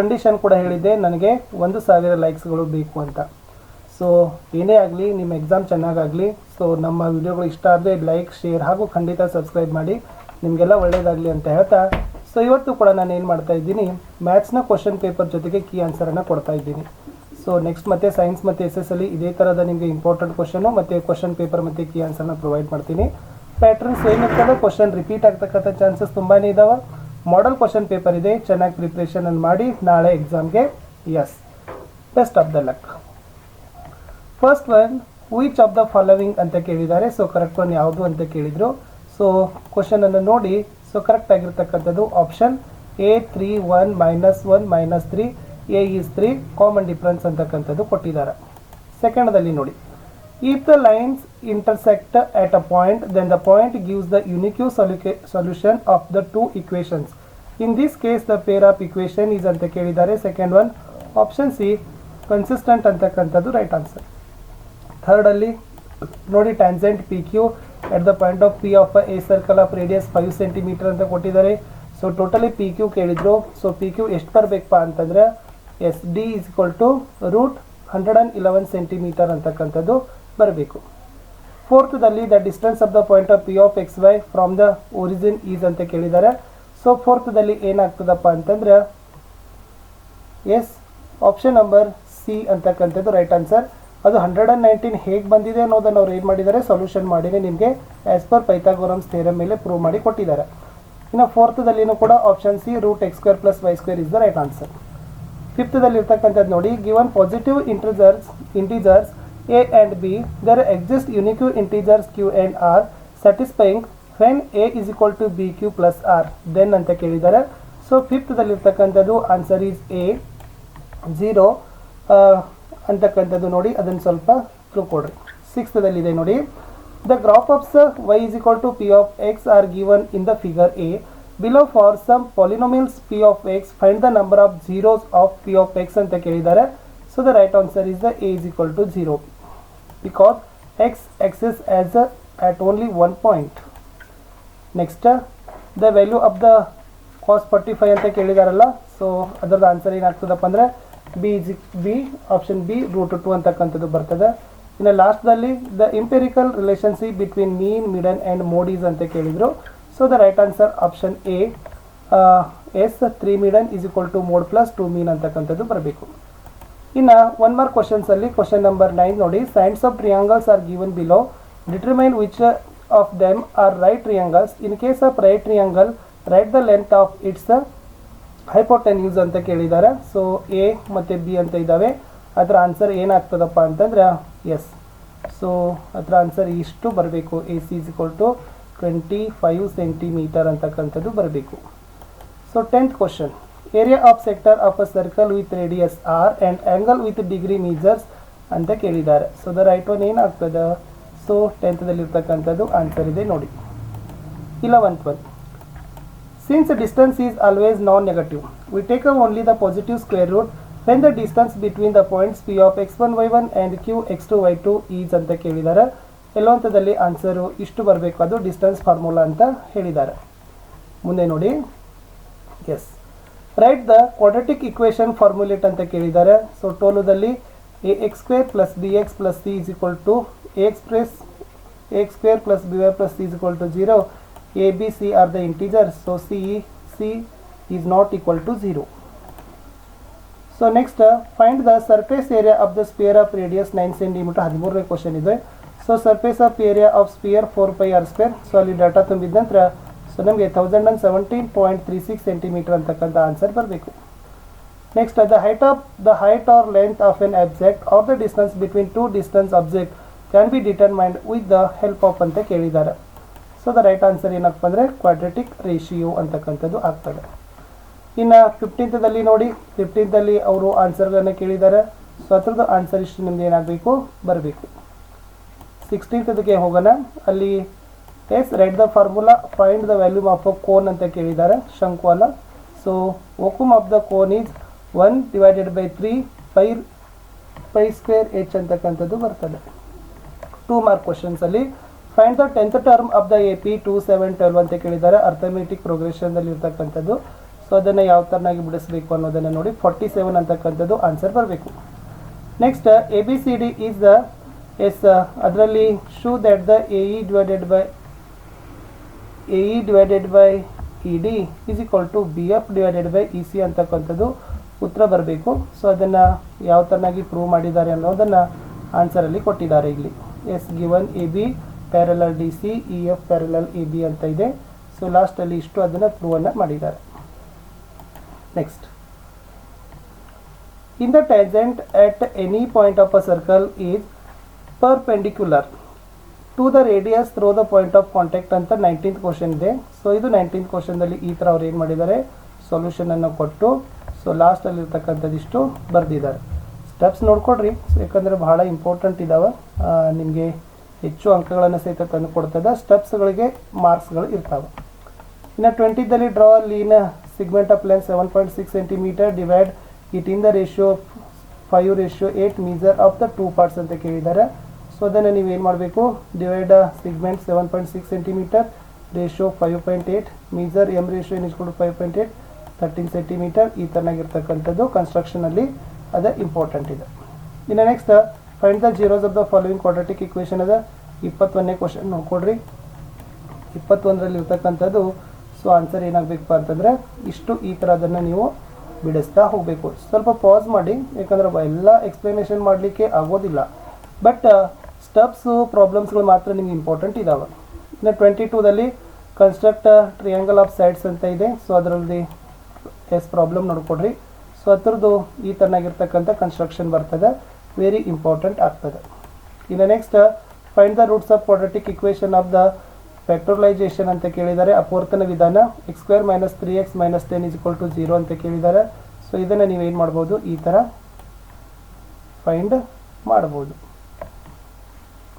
Condition ಕೂಡ ಹೇಳಿದ್ದೆ, ನನಗೆ ಒಂದು ಸಾವಿರ ಲೈಕ್ಸ್ಗಳು ಬೇಕು ಅಂತ. ಸೊ ಏನೇ ಆಗಲಿ, ನಿಮ್ಮ ಎಕ್ಸಾಮ್ ಚೆನ್ನಾಗಾಗಲಿ ಸೊ ನಮ್ಮ ವಿಡಿಯೋಗಳು ಇಷ್ಟ ಆದರೆ ಲೈಕ್ ಶೇರ್ ಹಾಗೂ ಖಂಡಿತ ಸಬ್ಸ್ಕ್ರೈಬ್ ಮಾಡಿ. ನಿಮಗೆಲ್ಲ ಒಳ್ಳೆಯದಾಗಲಿ ಅಂತ ಹೇಳ್ತಾ ಸೊ ಇವತ್ತು ಕೂಡ ನಾನು ಏನು ಮಾಡ್ತಾ ಇದ್ದೀನಿ ಮ್ಯಾಥ್ಸ್ನ ಕ್ವಶನ್ ಪೇಪರ್ ಜೊತೆಗೆ ಕೀ ಆನ್ಸರನ್ನು ಕೊಡ್ತಾ ಇದ್ದೀನಿ. ಸೊ ನೆಕ್ಸ್ಟ್ ಮತ್ತೆ ಸೈನ್ಸ್ ಮತ್ತು ಎಸ್ ಎಸ್ ಅಲ್ಲಿ ಇದೇ ಥರದ ನಿಮಗೆ ಇಂಪಾರ್ಟೆಂಟ್ ಕ್ವಶನು ಮತ್ತು ಕ್ವಶನ್ ಪೇಪರ್ ಮತ್ತು ಕೀ ಆನ್ಸರ್ನ ಪ್ರೊವೈಡ್ ಮಾಡ್ತೀನಿ. ಪ್ಯಾಟ್ರನ್ ಸೇಮ್ ಇರ್ತದೆ ಕ್ವಶನ್ ರಿಪೀಟ್ ಆಗ್ತಕ್ಕಂಥ ಚಾನ್ಸಸ್ ತುಂಬಾ ಇದಾವೆ. ಮಾಡಲ್ ಕ್ವಶನ್ ಪೇಪರ್ ಇದೆ, ಚೆನ್ನಾಗಿ ಪ್ರಿಪ್ರೇಷನ್ ಅನ್ನು ಮಾಡಿ, ನಾಳೆ ಎಕ್ಸಾಮ್ಗೆ yes best of the luck first one which of the following ಅಂತ ಕೇಳಿದ್ದಾರೆ. ಸೊ ಕರೆಕ್ಟ್ ಒನ್ ಯಾವುದು ಅಂತ ಕೇಳಿದರು. ಸೊ ಕ್ವಶನ್ ಅನ್ನು ನೋಡಿ. ಸೊ ಕರೆಕ್ಟ್ ಆಗಿರ್ತಕ್ಕಂಥದ್ದು option A three one minus one minus three A is three common difference ಅಂತಕ್ಕಂಥದ್ದು ಕೊಟ್ಟಿದ್ದಾರೆ. ಸೆಕೆಂಡದಲ್ಲಿ ನೋಡಿ. If the lines intersect at a point, then the point gives the unique solution of the two equations. In this case, the pair of equation is ಅಂತ ಕೇಳಿದ್ದಾರೆ second one option C consistent ಅಂತಕ್ಕಂಥದ್ದು right answer ಥರ್ಡಲ್ಲಿ ನೋಡಿ tangent P Q at the point of P of a circle of radius five centimetre ಅಂತ ಕೊಟ್ಟಿದ್ದಾರೆ. So totally P Q ಕೇಳಿದರು. So P Q ಎಷ್ಟು ಬರಬೇಕಪ್ಪ ಅಂತಂದರೆ yes D is equal to root hundred and eleven centimetre ಅಂತಕ್ಕಂಥದ್ದು ಬರಬೇಕು. ಫೋರ್ತ್ದಲ್ಲಿ the distance of the point of P of X Y from the origin is ಅಂತ ಕೇಳಿದ್ದಾರೆ. So ಫೋರ್ತ್ದಲ್ಲಿ ಏನಾಗ್ತದಪ್ಪ ಅಂತಂದ್ರೆ ಎಸ್ ಆಪ್ಷನ್ ನಂಬರ್ ಸಿ ಅಂತಕ್ಕಂಥದ್ದು ರೈಟ್ ಆನ್ಸರ್ ಅದು hundred and nineteen ಹೇಗೆ ಬಂದಿದೆ ಅನ್ನೋದನ್ನು ಅವ್ರು ಏನು ಮಾಡಿದ್ದಾರೆ? ಸೊಲ್ಯೂಷನ್ ಮಾಡಿದೆ ನಿಮಗೆ ಆ್ಯಸ್ ಪರ್ ಪೈಥಾಗೋರಮ್ಸ್ ಥೇರಮ್ ಮೇಲೆ ಪ್ರೂವ್ ಮಾಡಿ ಕೊಟ್ಟಿದ್ದಾರೆ. ಇನ್ನು ಫೋರ್ತದಲ್ಲಿನೂ ಕೂಡ option C root X square plus Y square is the right answer ಫಿಫ್ತ್ದಲ್ಲಿ ಇರ್ತಕ್ಕಂಥದ್ದು ನೋಡಿ given positive integers integers A and B there exist unique integers Q and R satisfying when A is equal to B Q plus R then ಅಂತ ಕೇಳಿದ್ದಾರೆ. So ಫಿಫ್ತ್ದಲ್ಲಿ ಇರ್ತಕ್ಕಂಥದ್ದು answer is A zero ಅಂತಕ್ಕಂಥದ್ದು ನೋಡಿ, ಅದನ್ನು ಸ್ವಲ್ಪ ಕ್ಲೂ ಕೊಡ್ರಿ. ಸಿಕ್ಸ್ತ್ದಲ್ಲಿದೆ ನೋಡಿ. The graph of Y is equal to P of X are given in the figure a below for some polynomials P of X find the number of zeros of P of X ಅಂತ ಕೇಳಿದ್ದಾರೆ. So the right answer is the A is equal to zero because X axis as a at only one point. Next the value of the cos forty five ಅಂತ ಕೇಳಿದಾರಲ್ಲ so ಅದರದ್ದು answer ಏನಾಗ್ತದಪ್ಪ ಅಂದರೆ B G B option B root two ಅಂತಕ್ಕಂಥದ್ದು ಬರ್ತದೆ. ಇನ್ನು ಲಾಸ್ಟ್ದಲ್ಲಿ the empirical relationship between mean median and mode is ಅಂತ ಕೇಳಿದರು. So the right answer option A yes three median is equal to mode plus two mean ಅಂತಕ್ಕಂಥದ್ದು ಬರಬೇಕು. ಇನ್ನು one mark ಕ್ವಶನ್ಸಲ್ಲಿ question number nine ನೋಡಿ. Sides of triangles are given below determine which of them are right triangles in case of right triangle write the length of its hypotenuse ಅಂತ ಕೇಳಿದ್ದಾರೆ. So A ಮತ್ತು B ಅಂತ ಇದ್ದಾವೆ. ಅದರ answer ಏನಾಗ್ತದಪ್ಪ ಅಂತಂದ್ರೆ yes so ಅದರ ಆನ್ಸರ್ ಇಷ್ಟು ಬರಬೇಕು. A C is equal to twenty five centimetre ಅಂತಕ್ಕಂಥದ್ದು ಬರಬೇಕು. So tenth question area of sector of a circle with radius R and angle with degree measures ಅಂತ ಕೇಳಿದ್ದಾರೆ. ಸೊ ದ ರೈಟ್ ಒನ್ ಏನಾಗ್ತದೆ? So ಟೆಂತ್ದಲ್ಲಿರ್ತಕ್ಕಂಥದ್ದು answer ಇದೆ ನೋಡಿ. Eleventh one since distance is always non negative we take a only the positive square root when the distance between the points P of X one Y one and Q X two Y two is ಅಂತ ಕೇಳಿದ್ದಾರೆ. ಎಲ್ಲೊಂಥದಲ್ಲಿ answer ಇಷ್ಟು ಬರಬೇಕು. ಅದು distance formula ಅಂತ ಹೇಳಿದ್ದಾರೆ. ಮುಂದೆ ನೋಡಿ. Yes write the quadratic equation formulate ಅಂತ ಕೇಳಿದ್ದಾರೆ. So ಟೋಲುದಲ್ಲಿ A X square plus B X plus C is equal to X plus X square plus B Y plus C is equal to zero A B C are the integer so C C is not equal to zero so next find the surface area of the sphere of radius nine centimetre ಹದಿಮೂರನೇ question ಇದೆ. So surface of area of sphere four pi R square so ಅಲ್ಲಿ data ತುಂಬಿದ ನಂತರ so ನಮಗೆ thousand and seventeen point three six centimetre ಅಂತಕ್ಕಂಥ answer ಬರಬೇಕು. Next the height of the height or length of an object or the distance between two distance object can be determined with the help of ಅಂತ ಕೇಳಿದ್ದಾರೆ. So the right answer ಏನಪ್ಪ ಅಂದರೆ quadratic ratio ಅಂತಕ್ಕಂಥದ್ದು ಆಗ್ತದೆ. ಇನ್ನು ಫಿಫ್ಟೀನ್ತದಲ್ಲಿ ನೋಡಿ ಫಿಫ್ಟೀನ್ತಲ್ಲಿ ಅವರು ಆನ್ಸರ್ಗಳನ್ನು ಕೇಳಿದ್ದಾರೆ. ಸೊ ಅದ್ರದ್ದು ಆನ್ಸರ್ ಇಷ್ಟು ನಿಮ್ದು ಏನಾಗಬೇಕು? ಬರಬೇಕು. ಸಿಕ್ಸ್ಟೀನ್ತ್ಗೆ ಹೋಗೋಣ. ಅಲ್ಲಿ yes write the formula find the volume of a cone ಅಂತ ಕೇಳಿದ್ದಾರೆ, ಶಂಕು ಅಲ್ಲ. So volume of the cone is one divided by three pi phi square H ಅಂತಕ್ಕಂಥದ್ದು ಬರ್ತದೆ. Two mark ಕ್ವಶನ್ಸಲ್ಲಿ find the tenth term of the A P two seven twelve ಅಂತ ಕೇಳಿದ್ದಾರೆ arithmetic ಪ್ರೊಗ್ರೆಷನ್ದಲ್ಲಿ ಇರ್ತಕ್ಕಂಥದ್ದು. So ಅದನ್ನು ಯಾವ ಥರನಾಗಿ ಬಿಡಿಸ್ಬೇಕು ಅನ್ನೋದನ್ನು ನೋಡಿ ಫಾರ್ಟಿ ಸೆವೆನ್ ಅಂತಕ್ಕಂಥದ್ದು ಆನ್ಸರ್ ಬರಬೇಕು. Next A B C D is the yes ಅದರಲ್ಲಿ show that the A E divided by A E divided by E D is equal to B F divided by E C ಅಂತಕ್ಕಂಥದ್ದು ಉತ್ತರ ಬರಬೇಕು. So ಅದನ್ನು ಯಾವ ಥರನಾಗಿ prove ಮಾಡಿದ್ದಾರೆ ಅನ್ನೋದನ್ನು ಆನ್ಸರಲ್ಲಿ ಕೊಟ್ಟಿದ್ದಾರೆ ಇಲ್ಲಿ. Yes given A B parallel D C E F parallel A B ಅಂತ ಇದೆ. ಸೊ ಲಾಸ್ಟಲ್ಲಿ ಇಷ್ಟು ಅದನ್ನು ಪ್ರೂವನ್ನು ಮಾಡಿದ್ದಾರೆ. Next in the tangent at any point of a circle is perpendicular. To the radius through the point of contact ಅಂತ nineteenth question ಇದೆ. So ಇದು ನೈನ್ಟೀನ್ತ್ ಕ್ವಶನ್ದಲ್ಲಿ ಈ ಥರ ಅವ್ರು ಏನು ಮಾಡಿದ್ದಾರೆ? ಸೊಲ್ಯೂಷನನ್ನು ಕೊಟ್ಟು ಸೊ ಲಾಸ್ಟಲ್ಲಿ ಇರ್ತಕ್ಕಂಥದ್ದಿಷ್ಟು ಬರೆದಿದ್ದಾರೆ. ಸ್ಟೆಪ್ಸ್ ನೋಡ್ಕೊಡ್ರಿ ಸೊ ಯಾಕಂದರೆ ಬಹಳ ಇಂಪಾರ್ಟೆಂಟ್ ಇದ್ದಾವೆ ನಿಮಗೆ ಹೆಚ್ಚು ಅಂಕಗಳನ್ನು ಸಹಿತ ತಂದು ಕೊಡ್ತದೆ ಸ್ಟೆಪ್ಸ್ಗಳಿಗೆ ಮಾರ್ಕ್ಸ್ಗಳು ಇರ್ತಾವೆ. ಇನ್ನು ಟ್ವೆಂಟಿದಲ್ಲಿ draw line segment of length seven point six centimetre divide it in the ratio five ratio eight measure of the two parts ಅಂತ ಕೇಳಿದ್ದಾರೆ. ಸೊ ಅದನ್ನು ನೀವು ಏನು ಮಾಡಬೇಕು? Divide segment seven point six centimetre ratio five point eight measure M ratio ಏನು ಇಸ್ಕೊಂಡು five point eight thirteen centimetre ಈ ಥರನಾಗಿರ್ತಕ್ಕಂಥದ್ದು ಕನ್ಸ್ಟ್ರಕ್ಷನಲ್ಲಿ ಅದು ಇಂಪಾರ್ಟೆಂಟ್ ಇದೆ. ಇನ್ನು next find the zeros of the following quadratic equation ಅದ. ಇಪ್ಪತ್ತೊಂದನೇ ಕ್ವಶನ್ ನೋಡ್ಕೊಡ್ರಿ. ಇಪ್ಪತ್ತೊಂದರಲ್ಲಿ ಇರ್ತಕ್ಕಂಥದ್ದು ಸೊ ಆನ್ಸರ್ ಏನಾಗಬೇಕಪ್ಪ ಅಂತಂದರೆ, ಇಷ್ಟು ಈ ಥರ ಅದನ್ನು ನೀವು ಬಿಡಿಸ್ತಾ ಹೋಗಬೇಕು. ಸ್ವಲ್ಪ ಪಾಸ್ ಮಾಡಿ, ಯಾಕಂದ್ರೆ ಎಲ್ಲ ಎಕ್ಸ್ಪ್ಲನೇಷನ್ ಮಾಡಲಿಕ್ಕೆ ಆಗೋದಿಲ್ಲ. ಬಟ್ ಸ್ಟೆಪ್ಸು ಪ್ರಾಬ್ಲಮ್ಸ್ಗಳು ಮಾತ್ರ ನಿಮ್ಗೆ ಇಂಪಾರ್ಟೆಂಟ್ ಇದ್ದಾವೆ ಇನ್ನು ಟ್ವೆಂಟಿ ಟೂದಲ್ಲಿ ಕನ್ಸ್ಟ್ರಕ್ಟ್ ಟ್ರಿಯಾಂಗಲ್ ಆಫ್ ಸೈಡ್ಸ್ ಅಂತ ಇದೆ. ಸೊ ಅದರಲ್ಲಿ ಎಸ್ ಪ್ರಾಬ್ಲಮ್ ನೋಡ್ಕೊಡ್ರಿ. ಸೊ ಅದ್ರದ್ದು ಈ ಥರನಾಗಿರ್ತಕ್ಕಂಥ ಕನ್ಸ್ಟ್ರಕ್ಷನ್ ಬರ್ತದೆ. ವೆರಿ ಇಂಪಾರ್ಟೆಂಟ್ ಆಗ್ತದೆ. ಇನ್ನು next find the roots of quadratic equation of the factorisation ಅಂತ ಕೇಳಿದ್ದಾರೆ ಅಪವರ್ತನ ವಿಧಾನ. X square minus three X minus ten equal to zero ಅಂತ ಕೇಳಿದ್ದಾರೆ ಸೊ ಇದನ್ನು ನೀವೇನು ಮಾಡ್ಬೋದು? ಈ ಥರ ಫೈಂಡ್ ಮಾಡ್ಬೋದು.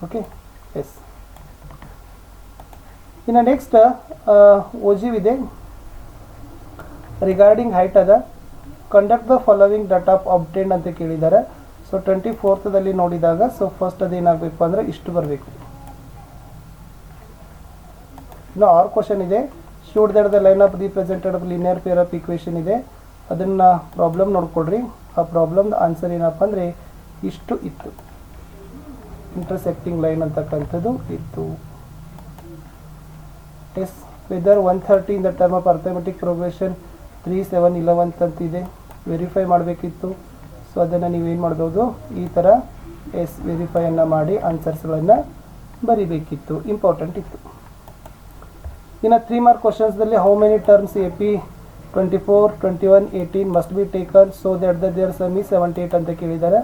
ಓಕೆ ಎಸ್ ಇನ್ನು ನೆಕ್ಸ್ಟ್ ಇದೆ ರಿಗಾರ್ಡಿಂಗ್ ಹೈಟ್ ಅದ. Conduct the following data update ಅಂತ ಕೇಳಿದ್ದಾರೆ ಸೊ ಟ್ವೆಂಟಿ ಫೋರ್ತದಲ್ಲಿ ನೋಡಿದಾಗ ಸೊ ಫಸ್ಟ್ ಅದು ಏನಾಗಬೇಕು ಅಂದರೆ ಇಷ್ಟು ಬರಬೇಕು. ಇನ್ನು ಆರ್ ಕ್ವಶನ್ ಇದೆ. Show that the line of represented linear pair of equation ಇದೆ. ಅದನ್ನು ಪ್ರಾಬ್ಲಮ್ ನೋಡ್ಕೊಡ್ರಿ ಆ ಪ್ರಾಬ್ಲಮ್ ಆನ್ಸರ್ ಏನಪ್ಪ ಅಂದರೆ, ಇಷ್ಟು ಇತ್ತು. ಇಂಟರ್ಸೆಕ್ಟಿಂಗ್ ಲೈನ್ ಅಂತಕ್ಕಂಥದ್ದು ಇತ್ತು. Yes whether one thirty in the term of arithmetic progression three seven eleventh ಅಂತಿದೆ ವೆರಿಫೈ ಮಾಡಬೇಕಿತ್ತು. ಸೊ ಅದನ್ನು ನೀವೇನು ಮಾಡ್ಬೋದು? ಈ ಥರ ಎಸ್ ವೆರಿಫೈಯನ್ನು ಮಾಡಿ ಆನ್ಸರ್ಸ್ಗಳನ್ನು ಬರಿಬೇಕಿತ್ತು. ಇಂಪಾರ್ಟೆಂಟ್ ಇತ್ತು. ಇನ್ನು three mark ಕ್ವಶನ್ಸ್ದಲ್ಲಿ how many terms A P twenty four twenty one eighteen must be taken so that the their sum seventy eight ಅಂತ ಕೇಳಿದ್ದಾರೆ.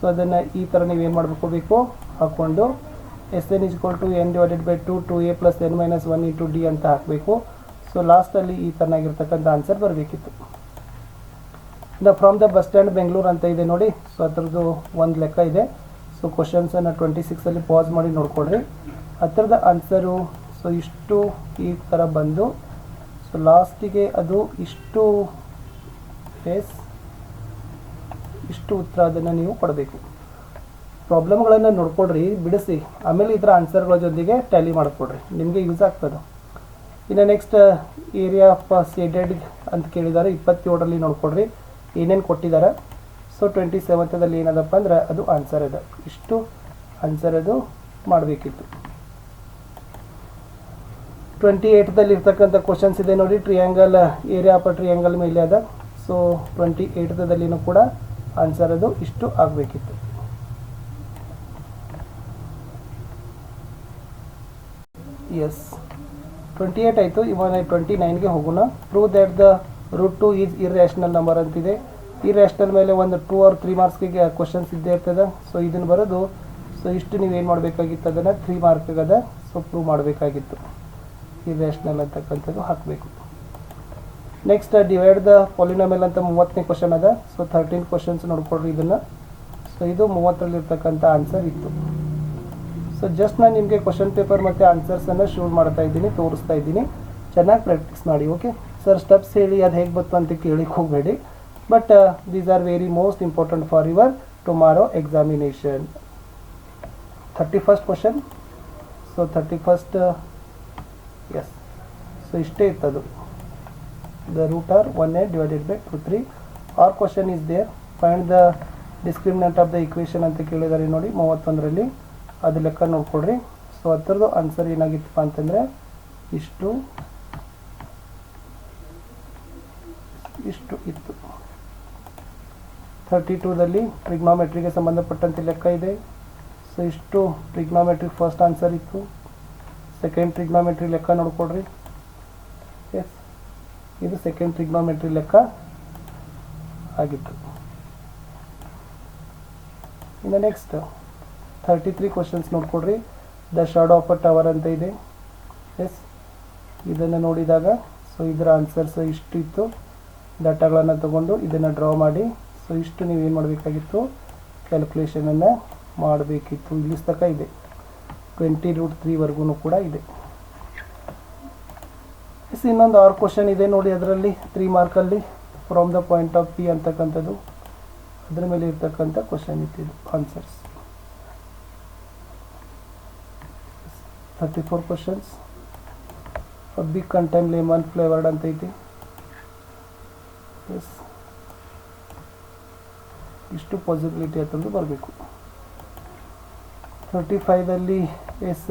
ಸೊ ಅದನ್ನು ಈ ಥರ ನೀವು ಏನು ಬೇಕು ಹಾಕ್ಕೊಂಡು S N is equal to N divided by two two A plus N minus one into D ಅಂತ ಹಾಕಬೇಕು. ಸೊ ಲಾಸ್ಟಲ್ಲಿ ಈ ಥರನಾಗಿರ್ತಕ್ಕಂಥ ಆನ್ಸರ್ ಬರಬೇಕಿತ್ತು. The from the bus stand Bengaluru ಅಂತ ಇದೆ ನೋಡಿ. ಸೊ ಅದರದ್ದು ಒಂದು ಲೆಕ್ಕ ಇದೆ. ಸೊ ಕ್ವಶನ್ಸನ್ನು ಟ್ವೆಂಟಿ ಸಿಕ್ಸಲ್ಲಿ ಪಾಸ್ ಮಾಡಿ ನೋಡ್ಕೊಳ್ರಿ. ಹತ್ತಿರದ ಆನ್ಸರು ಸೊ ಇಷ್ಟು ಈ ಥರ ಬಂದು ಸೊ ಲಾಸ್ಟಿಗೆ ಅದು ಇಷ್ಟು ಎಸ್ ಇಷ್ಟು ಉತ್ತರ ಅದನ್ನು ನೀವು ಕೊಡಬೇಕು. ಪ್ರಾಬ್ಲಮ್ಗಳನ್ನು ನೋಡ್ಕೊಡ್ರಿ ಬಿಡಿಸಿ. ಆಮೇಲೆ ಇದರ ಆನ್ಸರ್ಗಳ ಜೊತೆಗೆ ಟ್ಯಾಲಿ ಮಾಡಿಕೊಡ್ರಿ. ನಿಮಗೆ ಯೂಸ್ ಆಗ್ತದೆ. ಇನ್ನು ನೆಕ್ಸ್ಟ್ ಏರಿಯಾ ಆಫ್ ಸೇಡೆಡ್ ಅಂತ ಕೇಳಿದ್ದಾರೆ ಇಪ್ಪತ್ತೇಳರಲ್ಲಿ ನೋಡ್ಕೊಡ್ರಿ. ಏನೇನು ಕೊಟ್ಟಿದ್ದಾರೆ ಸೊ ಟ್ವೆಂಟಿ ಸೆವೆಂತದಲ್ಲಿ ಏನದಪ್ಪ ಅಂದ್ರೆ ಅದು ಆನ್ಸರ್ ಇದೆ. ಇಷ್ಟು ಆನ್ಸರ್ ಅದು ಮಾಡಬೇಕಿತ್ತು. ಟ್ವೆಂಟಿ ಏಯ್ಟ್ದಲ್ಲಿ ಇರ್ತಕ್ಕಂಥ ಕ್ವಶನ್ಸ್ ಇದೆ ನೋಡಿ. ಟ್ರಿಯಾಂಗಲ್ ಏರಿಯಾ ಆಫ್ ಟ್ರಿಯಾಂಗಲ್ ಮೇಲೆ ಅದ. ಸೊ ಟ್ವೆಂಟಿ ಏಯ್ಟ್ದಲ್ಲಿನೂ ಕೂಡ ಆನ್ಸರ್ ಅದು ಇಷ್ಟು ಆಗಬೇಕಿತ್ತು. ಎಸ್ ಟ್ವೆಂಟಿ ಏಟ್ ಆಯಿತು, ಇವಾಗ ಟ್ವೆಂಟಿ ನೈನ್ಗೆ ಹೋಗೋಣ. Prove that the root two is irrational number ಅಂತಿದೆ. ಇರ್ಯಾಷನಲ್ ಮೇಲೆ ಒಂದು ಟೂ ಆರ್ ತ್ರೀ ಮಾರ್ಕ್ಸ್ಗೆ ಕ್ವಶನ್ಸ್ ಇದ್ದೇ ಇರ್ತದೆ. ಸೊ ಇದನ್ನು ಬರೋದು ಸೊ ಇಷ್ಟು ನೀವೇನು ಮಾಡಬೇಕಾಗಿತ್ತು ಅದನ್ನು ತ್ರೀ ಮಾರ್ಕ್ಗದ ಸೊ ಪ್ರೂವ್ ಮಾಡಬೇಕಾಗಿತ್ತು. ಇರ್ಯಾಷನಲ್ ಅಂತಕ್ಕಂಥದ್ದು ಹಾಕಬೇಕು. ನೆಕ್ಸ್ಟ್ ಡಿವೈಡ್ ದ ಪಾಲಿನೋಮೆಲ್ ಅಂತ ಮೂವತ್ತನೇ ಕ್ವಶನ್ ಅದ. ಸೊ ಥರ್ಟೀನ್ ಕ್ವಶನ್ಸ್ ನೋಡ್ಕೊಡ್ರಿ ಇದನ್ನು. ಸೊ ಇದು ಮೂವತ್ತರಲ್ಲಿರ್ತಕ್ಕಂಥ ಆನ್ಸರ್ ಇತ್ತು. ಸೊ ಜಸ್ಟ್ ನಾನು ನಿಮಗೆ ಕ್ವಶನ್ ಪೇಪರ್ ಮತ್ತು ಆನ್ಸರ್ಸನ್ನು ಶೂಟ್ ಮಾಡ್ತಾ ಇದ್ದೀನಿ, ತೋರಿಸ್ತಾ ಇದ್ದೀನಿ. ಚೆನ್ನಾಗಿ ಪ್ರಾಕ್ಟೀಸ್ ಮಾಡಿ ಓಕೆ ಸರ್ ಸ್ಟೆಪ್ಸ್ ಹೇಳಿ, ಅದು ಹೇಗೆ ಬಂತು ಅಂತ ಕೇಳಿಕ್ಕೆ ಹೋಗಬೇಡಿ. But these are very most important for your tomorrow examination thirty first question so thirty first yes so ಇಷ್ಟೇ ಇತ್ತದು. The root are 1 8 divided by 2 3 our question is there. Find the discriminant of the equation ಅಂತ ಕೇಳಿದ್ದಾರೆ ನೋಡಿ ಮೂವತ್ತೊಂದರಲ್ಲಿ ಅದು ಲೆಕ್ಕ ನೋಡ್ಕೊಡ್ರಿ so ಅದರದ್ದು answer ಏನಾಗಿತ್ತಪ್ಪ ಅಂತಂದರೆ, ಇಷ್ಟು ಇಷ್ಟು ಇತ್ತು. ಥರ್ಟಿ ಟೂದಲ್ಲಿ ಟ್ರಿಗ್ನಾಮೆಟ್ರಿಗೆ ಸಂಬಂಧಪಟ್ಟಂತೆ ಲೆಕ್ಕ ಇದೆ. ಸೊ ಇಷ್ಟು ಟ್ರಿಗ್ನಾಮೆಟ್ರಿ ಫಸ್ಟ್ ಆನ್ಸರ್ ಇತ್ತು. ಸೆಕೆಂಡ್ ಟ್ರಿಗ್ನಾಮೆಟ್ರಿ ಲೆಕ್ಕ ನೋಡ್ಕೊಡ್ರಿ ಇದು ಸೆಕೆಂಡ್ ಟ್ರಿಗ್ನೋಮೆಟ್ರಿ ಲೆಕ್ಕ ಆಗಿತ್ತು. ಇನ್ನು ನೆಕ್ಸ್ಟ್ ಥರ್ಟಿ ತ್ರೀ ಕ್ವಶನ್ಸ್ ನೋಡ್ಕೊಡ್ರಿ. The shadow of a tower ಅಂತ ಇದೆ. ಎಸ್ ಇದನ್ನು ನೋಡಿದಾಗ ಸೊ ಇದರ ಆನ್ಸರ್ಸ್ ಇಷ್ಟು ಇತ್ತು ಡಾಟಾಗಳನ್ನು ತಗೊಂಡು ಇದನ್ನು ಡ್ರಾ ಮಾಡಿ ಸೊ ಇಷ್ಟು ಏನು ಮಾಡಬೇಕಾಗಿತ್ತು? ಕ್ಯಾಲ್ಕುಲೇಷನನ್ನು ಮಾಡಬೇಕಿತ್ತು. ಇಲ್ಲಿ ತನಕ ಇದೆ ಟ್ವೆಂಟಿ ರೂಟ್ ತ್ರೀವರೆಗೂ ಕೂಡ ಇದೆ. ಇನ್ನೊಂದು ಆರು ಕ್ವಶನ್ ಇದೆ ನೋಡಿ ಅದರಲ್ಲಿ three ಮಾರ್ಕಲ್ಲಿ from the point of P ಅಂತಕ್ಕಂಥದ್ದು. ಅದ್ರ ಮೇಲೆ ಇರ್ತಕ್ಕಂಥ question ಇತ್ತಿದ್ದು answers thirty four questions big contain lemon flavoured ಅಂತ ಐತಿ. ಎಸ್ ಇಷ್ಟು ಪಾಸಿಬಿಲಿಟಿ ಅಂತಂದು ಬರಬೇಕು. ಥರ್ಟಿ ಫೈವಲ್ಲಿ ಎಸ್,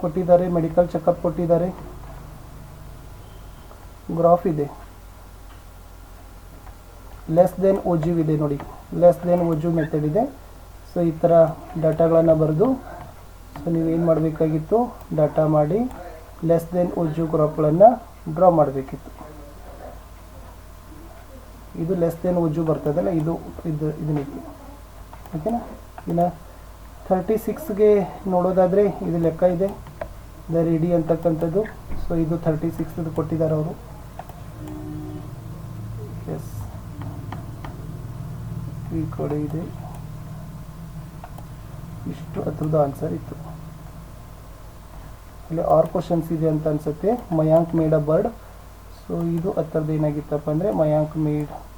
ಕೊಟ್ಟಿದ್ದಾರೆ ಮೆಡಿಕಲ್ ಚೆಕಪ್ ಕೊಟ್ಟಿದ್ದಾರೆ. ಗ್ರಾಫ್ ಇದೆ. ಲೆಸ್ ದೆನ್ ಓಜು ಇದೆ ನೋಡಿ. ಲೆಸ್ ದೆನ್ ಓಜು ಮೆಥಡ್ ಇದೆ. ಸೊ ಈ ಥರ ಡಾಟಾಗಳನ್ನು ಬರೆದು ಸೊ ನೀವೇನು ಮಾಡಬೇಕಾಗಿತ್ತು? ಡಾಟಾ ಮಾಡಿ ಲೆಸ್ ದೆನ್ ಓಜು ಗ್ರಾಫ್ಗಳನ್ನು ಡ್ರಾ ಮಾಡಬೇಕಿತ್ತು. ಇದು ಲೆಸ್ ದೆನ್ ಓಜು ಬರ್ತದಲ್ಲ ಇದು ಇದು ಇದನ್ನಿತ್ತು ಓಕೆನಾ ಇನ್ನು ಥರ್ಟಿ ಸಿಕ್ಸ್ಗೆ ನೋಡೋದಾದರೆ ಇದು ಲೆಕ್ಕ ಇದೆ. ದ ರೆಡಿ ಅಂತಕ್ಕಂಥದ್ದು. ಸೊ ಇದು ಥರ್ಟಿ ಸಿಕ್ಸ್ದು ಕೊಟ್ಟಿದ್ದಾರೆ ಅವರು. ಎಸ್ ಈ ಕಡೆ ಇದೆ. ಇಷ್ಟು ಅದ್ರದ್ದು ಆನ್ಸರ್ ಇತ್ತು. ಇಲ್ಲಿ ಆರ್ ಕ್ವಶನ್ಸ್ ಇದೆ ಅಂತ ಅನ್ಸುತ್ತೆ. Mayank made a bird so ಇದು ಹತ್ತರದ್ದು ಏನಾಗಿತ್ತಪ್ಪ ಅಂದರೆ ಮಯಾಂಕ್ ಮೇಡ್